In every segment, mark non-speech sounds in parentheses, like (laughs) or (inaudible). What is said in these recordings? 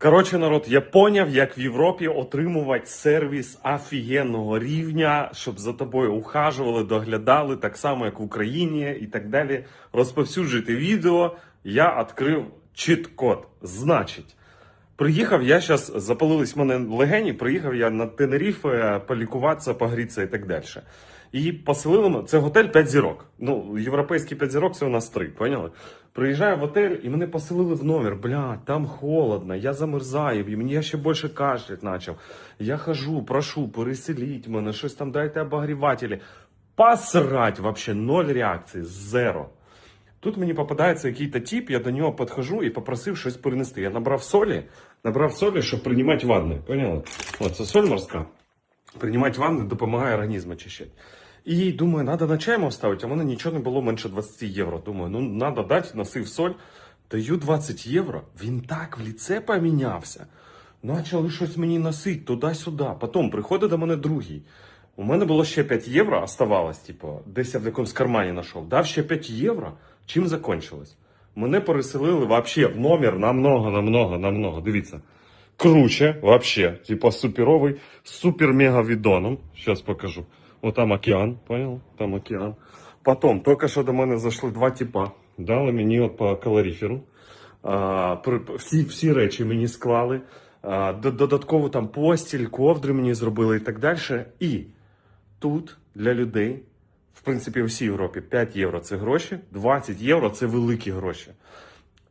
Коротше, народ, я поняв, як в Європі отримувати сервіс офігенного рівня, щоб за тобою ухажували, доглядали, так само, як в Україні і так далі. Розповсюджуйте відео. Я відкрив чіт-код. Значить, приїхав я зараз, запалились в мене легені, приїхав я на Тенеріфе полікуватися, погрітися і так далі. І поселили це готель 5 зірок. Ну, європейський 5 зірок це у нас 3, поняли? Приїжджаю в готель і мене поселили в номер. Блядь, там холодно, я замерзаю, і мені я ще більше кашлять почав. Я хожу, прошу, переселіть мене, щось там дайте обогрівателі. Посрать, вообще ноль реакції, зеро. Тут мені попадається якийсь тип, я до нього підходжу і попросив щось перенести. Я набрав солі, набрав солі, щоб приймати ванни. Поняли? От це соль морська. Приймати ванни допомагає організм очищати. І думаю, треба на чаймо ставити, а в мене нічого не було менше 20 євро. Думаю, ну треба дати, носив соль. Даю 20 євро. Він так в ліце помінявся. Почали щось мені носити туди-сюди. Потім приходить до мене другий. У мене було ще 5 євро, оставалось, типу, десь я в якомусь кармані знайшов. Дав ще 5 євро. Чим закончилось? Мене переселили вообще в номер намного, намного, намного. Дивіться. Круче, вообще. Типа суперовий, супер-мега відоном. Сейчас покажу. Вот там океан, понял? Там океан. Потом, тільки що до мене зайшли два типа. Дали мені от по калоріферу. А, всі, всі речі мені склали. А, додатково там постіль, ковдри мені зробили і так далі. І тут для людей, в принципі, у всій Європі 5 євро це гроші, 20 євро це великі гроші.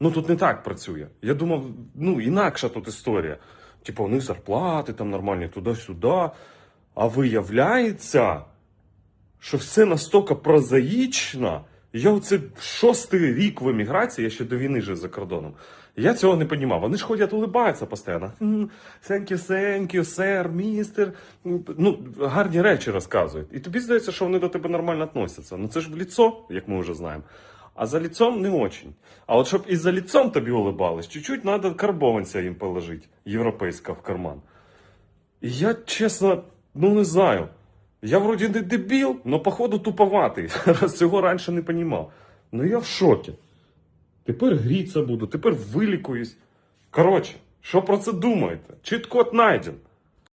ну тут не так працює. Я думав, ну інакша тут історія. Типу, у них зарплати там нормальні туди-сюди. А виявляється, що все настільки прозаїчно. Я оце шостий рік в еміграції, я ще до війни жив за кордоном. Я цього не розумів. Вони ж ходять, улибаються постійно. «М, Thank you, thank you, сер, містер. Ну, гарні речі розказують. І тобі здається, що вони до тебе нормально відносяться. Ну це ж в ліцо, як ми вже знаємо. А за лицом не очень. А от щоб і за лицом тобі улыбались, чуть-чуть треба карбованця їм положити, європейського в карман. І я, чесно, ну не знаю. Я вроді не дебіл, но походу туповатий. (laughs) Раз цього раніше не понімав. Ну я в шокі. Тепер гріться буду, тепер вилікуюсь. Коротше, що про це думаєте? Чіт-код найден.